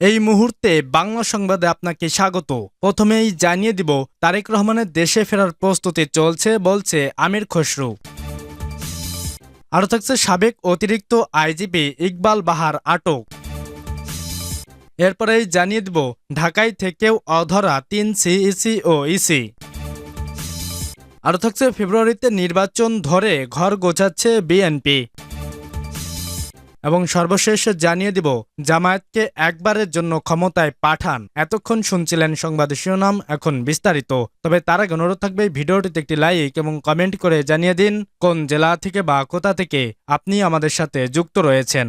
এই মুহূর্তে বাংলা সংবাদে আপনাকে স্বাগত। প্রথমেই জানিয়ে দিব, তারেক রহমানের দেশে ফেরার প্রস্তুতি চলছে বলছে আমির খসরু। আরও থাকছে সাবেক অতিরিক্ত আইজিপি ইকবাল বাহার আটক। এরপরেই জানিয়ে দিব, ঢাকায় থেকেও অধরা তিন সিইসি ও ইসি। আরও থাকছে ফেব্রুয়ারিতে নির্বাচন ধরে ঘর গোছাচ্ছে বিএনপি। এবং সর্বশেষ জানিয়ে দিব, জামায়াতকে একবারের জন্য ক্ষমতায় পাঠান। এতক্ষণ শুনছিলেন সংবাদ শিরোনাম, এখন বিস্তারিত। তবে তার আগে অনুরোধ থাকবে, ভিডিওটিতে একটি লাইক এবং কমেন্ট করে জানিয়ে দিন, কোন জেলা থেকে বা কোথা থেকে আপনি আমাদের সাথে যুক্ত রয়েছেন।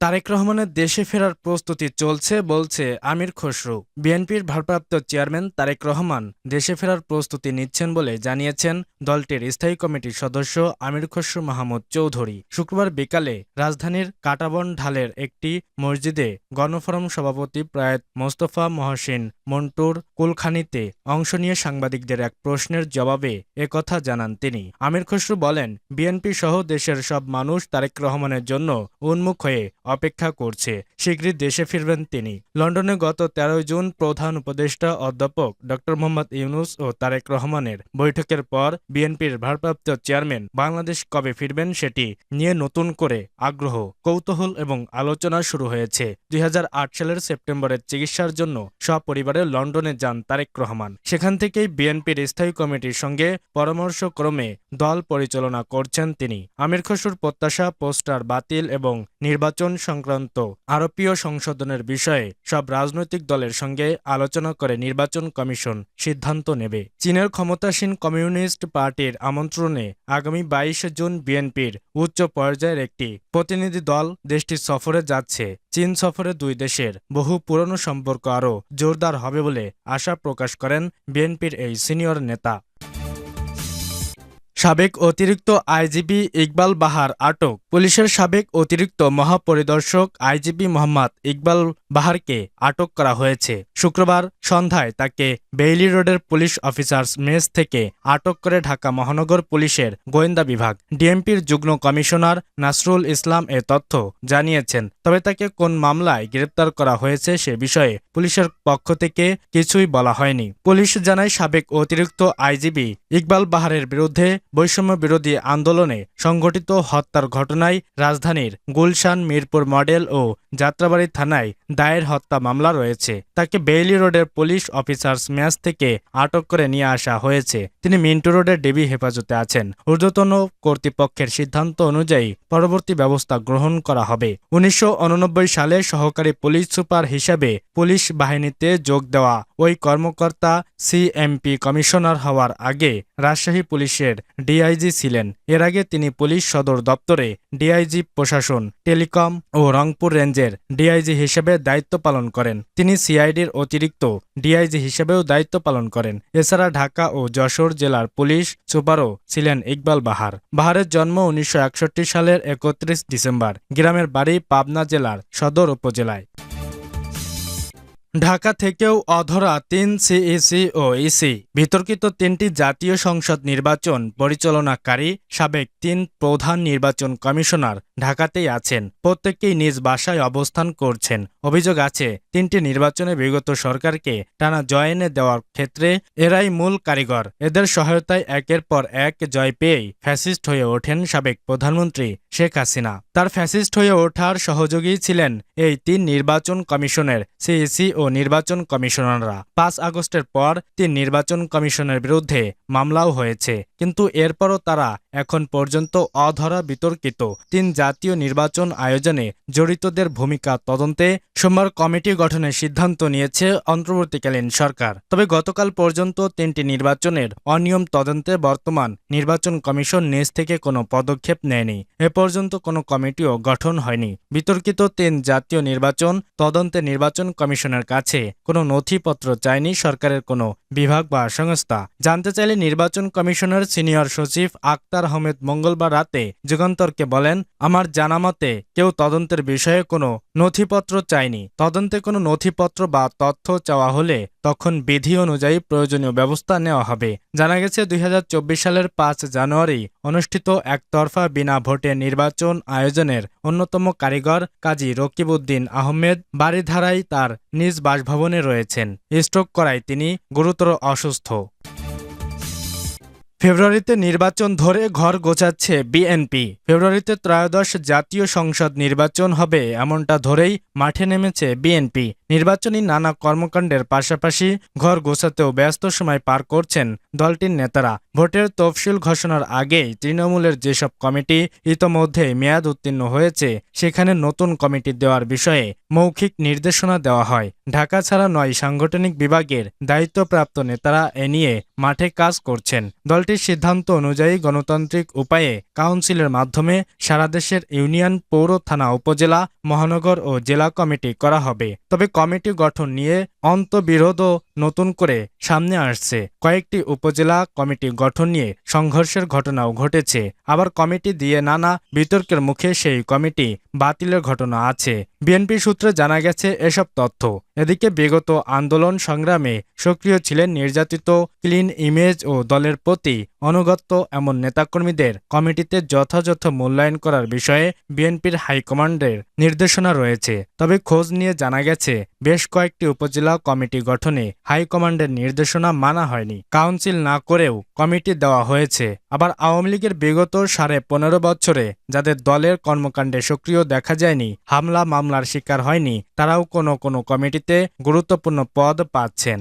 তারেক রহমানের দেশে ফেরার প্রস্তুতি চলছে বলছে আমির খসরু। বিএনপির ভারপ্রাপ্ত চেয়ারম্যান তারেক রহমান দেশে ফেরার প্রস্তুতি নিচ্ছেন বলে জানিয়েছেন দলটির স্থায়ী কমিটির সদস্য আমির খসরু মাহমুদ চৌধুরী। শুক্রবার বিকালে রাজধানীর কাটাবন ঢালের একটি মসজিদে গণফোরাম সভাপতি প্রয়াত মোস্তফা মহসিন মন্টুর কুলখানিতে অংশ নিয়ে সাংবাদিকদের এক প্রশ্নের জবাবে একথা জানান তিনি। আমির খসরু বলেন, বিএনপি সহ দেশের সব মানুষ তারেক রহমানের জন্য উন্মুখ হয়ে অপেক্ষা করছে। শীঘ্রই দেশে ফিরবেন তিনি। লন্ডনে গত তেরোই জুন প্রধান উপদেষ্টা অধ্যাপক ড. মোহাম্মদ ইউনুস ও তারেক রহমানের বৈঠকের পর বিএনপির ভারপ্রাপ্ত চেয়ারম্যান বাংলাদেশ কবে ফিরবেন সেটি নিয়ে নতুন করে আগ্রহ, কৌতূহল এবং আলোচনা শুরু হয়েছে। দুই হাজার আট সালের সেপ্টেম্বরের চিকিৎসার জন্য সপরিবারে লন্ডনে যান তারেক রহমান। সেখান থেকেই বিএনপির স্থায়ী কমিটির সঙ্গে পরামর্শক্রমে দল পরিচালনা করছেন তিনি। আমির খসুর প্রত্যাশা, পোস্টার বাতিল এবং নির্বাচন সংক্রান্ত আরোপীয় সংশোধনের বিষয়ে সব রাজনৈতিক দলের সঙ্গে আলোচনা করে নির্বাচন কমিশন সিদ্ধান্ত নেবে। চীনের ক্ষমতাসীন কমিউনিস্ট পার্টির আমন্ত্রণে আগামী বাইশে জুন বিএনপির উচ্চ পর্যায়ের একটি প্রতিনিধি দল দেশটি সফরে যাচ্ছে। চীন সফরে দুই দেশের বহু পুরনো সম্পর্ক আরও জোরদার হবে বলে আশা প্রকাশ করেন বিএনপির এই সিনিয়র নেতা। সাবেক অতিরিক্ত আইজিবি ইকবাল বাহার আটক। পুলিশের সাবেক অতিরিক্ত মহাপরিদর্শক আইজিবি মোহাম্মদ ইকবাল বাহারকে আটক করা হয়েছে। শুক্রবার সন্ধ্যায় তাকে বেইলি রোডের পুলিশ অফিসার্স মেস থেকে আটক করে ঢাকা মহানগর পুলিশের গোয়েন্দা বিভাগ। ডিএমপির যুগ্ম কমিশনার নাসরুল ইসলাম এ তথ্য জানিয়েছেন, তবে তাকে কোন মামলায় গ্রেপ্তার করা হয়েছে সে বিষয়ে পুলিশের পক্ষ থেকে কিছুই বলা হয়নি। পুলিশ জানায়, সাবেক অতিরিক্ত আইজিবি ইকবাল বাহারের বিরুদ্ধে বৈষম্য বিরোধী আন্দোলনে সংঘটিত হত্যার ঘটনায় রাজধানীর গুলশান, মিরপুর মডেল ও যাত্রাবাড়ি থানায় দায়ের হত্যা মামলা রয়েছে। তাকে বেইলি রোডের পুলিশ অফিসার্স ম্যাচ থেকে আটক করে নিয়ে আসা হয়েছে। তিনি মিন্টু রোডের ডিবি হেফাজতে আছেন। ঊর্ধ্বতন কর্তৃপক্ষের সিদ্ধান্ত অনুযায়ী পরবর্তী ব্যবস্থা গ্রহণ করা হবে। উনিশশো উননব্বই সালে সহকারী পুলিশ সুপার হিসেবে পুলিশ বাহিনীতে যোগ দেওয়া ওই কর্মকর্তা, সিএমপি কমিশনার হওয়ার আগে রাজশাহী পুলিশের ডিআইজি ছিলেন। এর আগে তিনি পুলিশ সদর দপ্তরে ডিআইজি প্রশাসন, টেলিকম ও রংপুর রেঞ্জের ডিআইজি হিসেবে দায়িত্ব পালন করেন। তিনি সিআইডির অতিরিক্ত ডিআইজি হিসেবেও দায়িত্ব পালন করেন। এছাড়া ঢাকা ও যশোর জেলার পুলিশ সুপারও ছিলেন ইকবাল বাহার। বাহারের জন্ম উনিশশো একষট্টি সালের একত্রিশ ডিসেম্বর। গ্রামের বাড়ি পাবনা জেলার সদর উপজেলায়। ঢাকা থেকেও অধরা তিন সিইসি ও ইসি বিতর্কিত তিনটি জাতীয় সংসদ নির্বাচন পরিচালনাকারী সাবেক তিন প্রধান নির্বাচন কমিশনার ঢাকাতেই আছেন। প্রত্যেকেই নিজ বাসায় অবস্থান করছেন। অভিযোগ আছে, তিনটি নির্বাচনে বিগত সরকারকে টানা জয় এনে দেওয়ার ক্ষেত্রে এরাই মূল কারিগর। এদের সহায়তায় একের পর এক জয় পেয়েই ফ্যাসিস্ট হয়ে ওঠেন সাবেক প্রধানমন্ত্রী শেখ হাসিনা। তার ফ্যাসিস্ট হয়ে ওঠার সহযোগী ছিলেন এই তিন নির্বাচন কমিশনের সিইসি ও নির্বাচন কমিশনাররা। পাঁচ আগস্টের পর তিন নির্বাচন কমিশনের বিরুদ্ধে মামলাও হয়েছে কিন্তু এরপরও তারা এখন পর্যন্ত অধরা বিতর্কিত তিন জাতীয় নির্বাচন আয়োজনে জড়িতদের ভূমিকা তদন্তে সোমবার কমিটি গঠনের সিদ্ধান্ত নিয়েছে অন্তর্বর্তীকালীন সরকার। তবে গতকাল পর্যন্ত তিনটি নির্বাচনের অনিয়ম তদন্তে বর্তমান নির্বাচন কমিশন নিজ থেকে কোনো পদক্ষেপ নেয়নি। এ পর্যন্ত কোনো কমিটিও গঠন হয়নি। বিতর্কিত তিন জাতীয় নির্বাচন তদন্তে নির্বাচন কমিশনের কাছে কোনো নথিপত্র চায়নি সরকারের কোনো বিভাগ বা সংস্থা। জানতে চাইলে নির্বাচন কমিশনের সিনিয়র সচিব আক্তার আক্তার আহমেদ মঙ্গলবার রাতে যুগান্তরকে বলেন, আমার জানামতে কেউ তদন্তের বিষয়ে কোনো নথিপত্র চায়নি। তদন্তে কোনো নথিপত্র বা তথ্য চাওয়া হলে তখন বিধি অনুযায়ী প্রয়োজনীয় ব্যবস্থা নেওয়া হবে। জানা গেছে, দুই হাজার চব্বিশ সালের পাঁচ জানুয়ারি অনুষ্ঠিত একতরফা বিনা ভোটে নির্বাচন আয়োজনের অন্যতম কারিগর কাজী রকিবউদ্দিন আহমেদ বাড়িধারায় তার নিজ বাসভবনে রয়েছেন। স্ট্রোক করায় তিনি গুরুতর অসুস্থ। ফেব্রুয়ারিতে নির্বাচন ধরে ঘর গোছাচ্ছে বিএনপি। ফেব্রুয়ারিতে ত্রয়োদশ জাতীয় সংসদ নির্বাচন হবে এমনটা ধরেই মাঠে নেমেছে বিএনপি। নির্বাচনী নানা কর্মকাণ্ডের পাশাপাশি ঘর গোছাতেও ব্যস্ত সময় পার করছেন দলটির নেতারা ভোটের তফসিল ঘোষণার আগেই তৃণমূলের যেসব কমিটি ইতোমধ্যে মেয়াদ উত্তীর্ণ হয়েছে, সেখানে নতুন কমিটি দেওয়ার বিষয়ে মৌখিক নির্দেশনা দেওয়া হয়। ঢাকা ছাড়া নয় সাংগঠনিক বিভাগের দায়িত্বপ্রাপ্ত নেতারা এ নিয়ে মাঠে কাজ করছেন। দলটির সিদ্ধান্ত অনুযায়ী গণতান্ত্রিক উপায়ে কাউন্সিলের মাধ্যমে সারা দেশের ইউনিয়ন, পৌর, থানা, উপজেলা, মহানগর ও জেলা কমিটি করা হবে। তবে কমিটি গঠন নিয়ে অন্তবিরোধও নতুন করে সামনে আসছে। কয়েকটি উপজেলা কমিটি গঠন নিয়ে সংঘর্ষের ঘটনাও ঘটেছে। আবার কমিটি দিয়ে নানা বিতর্কের মুখে সেই কমিটি বাতিলের ঘটনা আছে। বিএনপি সূত্রে জানা গেছে, এসব তথ্য। এদিকে বিগত আন্দোলন সংগ্রামে সক্রিয় ছিলেন নির্যাতিত, ক্লিন ইমেজ ও দলের প্রতি অনুগত্য এমন নেতাকর্মীদের কমিটিতে যথাযথ মূল্যায়ন করার বিষয়ে বিএনপির হাইকমান্ডের নির্দেশনা রয়েছে। তবে খোঁজ নিয়ে জানা গেছে, বেশ কয়েকটি উপজেলা কমিটি গঠনে হাইকমান্ডের নির্দেশনা মানা হয়নি। কাউন্সিল না করেও কমিটি দেওয়া হয়েছে। আবার আওয়ামী লীগের বিগত সাড়ে পনেরো বছরে যাদের দলের কর্মকাণ্ডে সক্রিয় দেখা যায়নি, হামলা মামলার শিকার হয়নি তারাও কোনো কোনো কমিটিতে গুরুত্বপূর্ণ পদ পাচ্ছেন।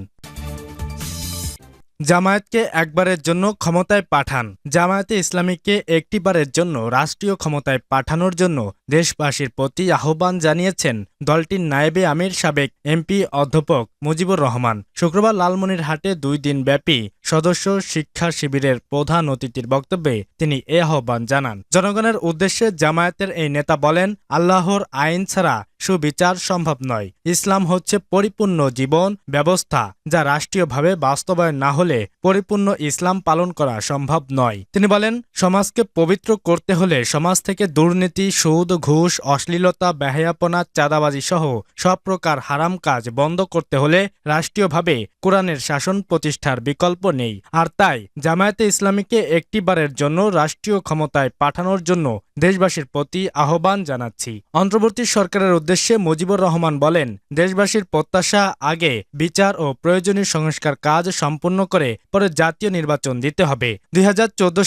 জামায়াতকে একবারের জন্য ক্ষমতায় পাঠান। জামায়াতে ইসলামীকে একটিবারের জন্য রাষ্ট্রীয় ক্ষমতায় পাঠানোর জন্য দেশবাসীর প্রতি আহ্বান জানিয়েছেন দলটির নায়েবে আমির সাবেক এমপি অধ্যাপক মুজিবুর রহমান। শুক্রবার লালমনিরহাটে দুই দিন ব্যাপী সদস্য শিক্ষা শিবিরের প্রধান অতিথির বক্তব্যে তিনি এ আহ্বান জানান। জনগণের উদ্দেশ্যে জামায়াতের এই নেতা বলেন, আল্লাহর আইন ছাড়া সুবিচার সম্ভব নয়। ইসলাম হচ্ছে পরিপূর্ণ জীবন ব্যবস্থা, যা রাষ্ট্রীয়ভাবে বাস্তবায়ন না হলে পরিপূর্ণ ইসলাম পালন করা সম্ভব নয়। তিনি বলেন, সমাজকে পবিত্র করতে হলে সমাজ থেকে দুর্নীতি, সুদ, ঘুষ, অশ্লীলতা, বেহায়াপনা চাঁদাবাজি সহ সব প্রকার হারাম কাজ বন্ধ করতে হলে রাষ্ট্রীয়ভাবে কোরআনের শাসন প্রতিষ্ঠার বিকল্প নেই। আর তাই জামায়াতে ইসলামীকে একটিবারের জন্য রাষ্ট্রীয় ক্ষমতায় পাঠানোর জন্য দেশবাসীর প্রতি আহ্বান জানাচ্ছি। অন্তর্বর্তী সরকারের উদ্দেশ্যে মুজিবুর রহমান বলেন, দেশবাসীর প্রত্যাশা আগে বিচার ও প্রয়োজনীয় সংস্কার কাজ সম্পূর্ণ করে পরে জাতীয় নির্বাচন দিতে হবে। দুই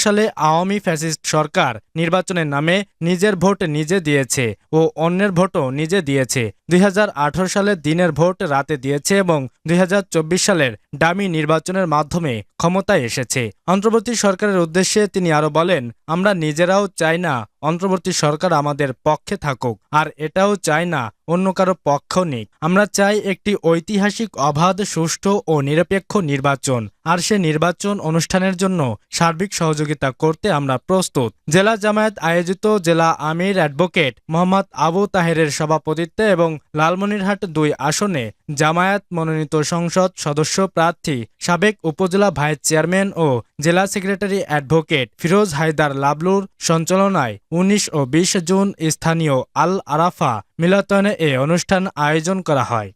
সালে আওয়ামী ফ্যাসিস্ট সরকার নির্বাচনের নামে নিজের ভোট নিজে দিয়েছে ও অন্যের ভোটও নিজে দিয়েছে। দুই হাজার আঠারো সালে দিনের ভোট রাতে দিয়েছে এবং দুই হাজার চব্বিশ সালের ডামি নির্বাচনের মাধ্যমে ক্ষমতায় এসেছে। অন্তর্বর্তী সরকারের উদ্দেশ্যে তিনি আরও বলেন, আমরা নিজেরাও চাই না অন্তর্বর্তী সরকার আমাদের পক্ষে থাকুক। আর এটাও চায় না অন্য কারও পক্ষ নিক আমরা চাই একটি ঐতিহাসিক অবাধ, সুষ্ঠু ও নিরপেক্ষ নির্বাচন, আর সে নির্বাচন অনুষ্ঠানের জন্য সার্বিক সহযোগিতা করতে আমরা প্রস্তুত। জেলা জামায়াত আয়োজিত জেলা আমির অ্যাডভোকেট মোহাম্মদ আবু তাহেরের সভাপতিত্বে এবং লালমনিরহাট দুই আসনে জামায়াত মনোনীত সংসদ সদস্য প্রার্থী, সাবেক উপজেলা ভাইস চেয়ারম্যান ও জেলা সেক্রেটারি অ্যাডভোকেট ফিরোজ হায়দার লাবলুর সঞ্চালনায় উনিশ ও বিশ জুন স্থানীয় আল আরাফা মিলাতনে এ অনুষ্ঠান আয়োজন করা হয়।